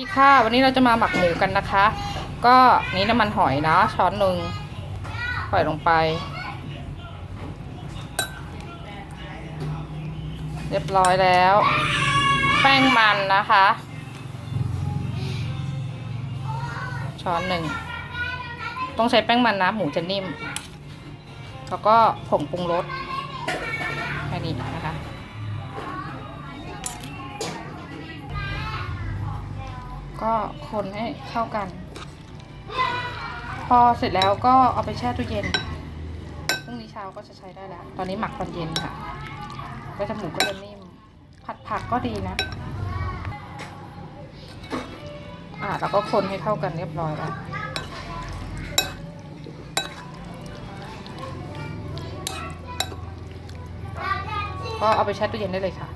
ดีค่ะวันนี้เราจะมาหมักหมูกันนะคะ ก็นี้น้ำมันหอยนะช้อนหนึ่งปล่อยลงไป เรียบร้อยแล้ว แป้งมันนะคะ ช้อนหนึ่งต้องใช้แป้งมันนะหมูจะนิ่ม แล้วก็ผงปรุงรสแค่นี้ ก็คนให้เข้ากัน พอเสร็จแล้วก็เอาไปแช่ตู้เย็นพรุ่งนี้เช้าก็จะใช้ได้แล้ว ตอนนี้หมักตอนเย็นค่ะก็จะหมูก็จะนิ่ม ผัดผักก็ดีนะ อ่าแล้วก็คนให้เข้ากันเรียบร้อยแล้วก็เอาไปแช่ตู้เย็นได้เลยค่ะ